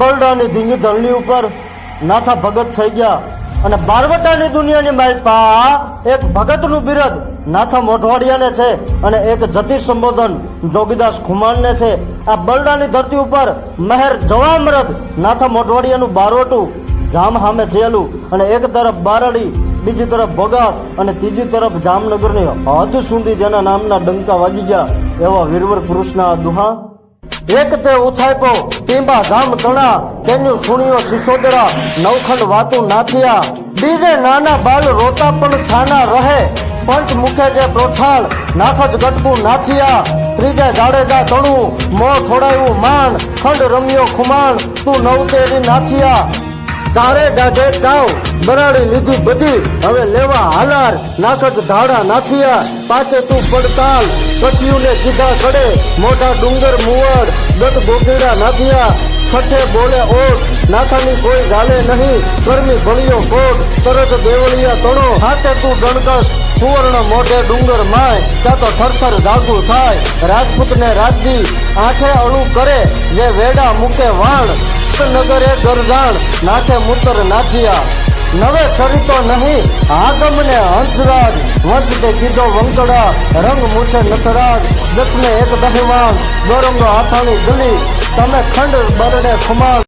બરડાની ધીંગી ધરણી ઉપર નાથા ભગત થઈ ગયા અને બારવટાની દુનિયાની માલપા એક ભગતનું બિરદ નાથા મોઢવાડિયાને છે અને એક જતી સંબોધન જોગીદાસ ખુમાનને છે. આ બરડાની ધરતી ઉપર મહેર જવામરદ નાથા મોઢવાડિયાનું બારવટું જામ સામે થયેલું અને એક તરફ બારડી, બીજી તરફ ભગાત અને ત્રીજી તરફ જામનગરની હદ સુધી જેના નામના ડંકા વાગી ગયા એવા વીરવર પુરુષના દુહા એક તે ઉથાઈપો ટીંબા, જામ, તણા, તેનું સુણિયો સિસોદરા, નવખંડ વાતું નાથિયા બીજે નાના બાલ રોતા પણ છાના રહે. પંચ મુખે જે પ્રોછાળ નાખજ ગટકું નાથિયા ત્રીજે જાડેજા તણું, મો છોડાયું માન ખંડ રમ્યો ખુમાણ, તું નવતેરી નાથિયા ચારે દાઢે ચાવ. બરાડી લીધી બધી. હવે લેવા હાલાર. નાખત ધાડા નાથિયા. પાછે તું પડતાલ. કચ્યુને કીધા કડે મોટા ડુંગર મુવડ. ગત ગોગીડા નાથિયા. છઠ્ઠે બોલે ઓટ નાથાની કોઈ ગાલે નહીં. ગરમી ભળિયો કોટ. તરત દેવળિયા તણો. હાથે તું ગણકસ સુવર્ણ મોઢે ડુંગર માય. ત્યાં તો થરથર જાગુ થાય. રાજપૂતને રાજદી આઠે અળું કરે. જે વેડા મૂકે વાણ. નગરે ગરજાણ નાખે મૂતર નાચિયા. નવે સરિતો નહીં, આગમને હંસરાજ. વંશ તે કીધો વંકડા, રંગ મૂછે નથરાજ દસમે એક દહેવાન દોરંગો આછાણી ગલી. તમે ખંડ બરડે ખુમાણ.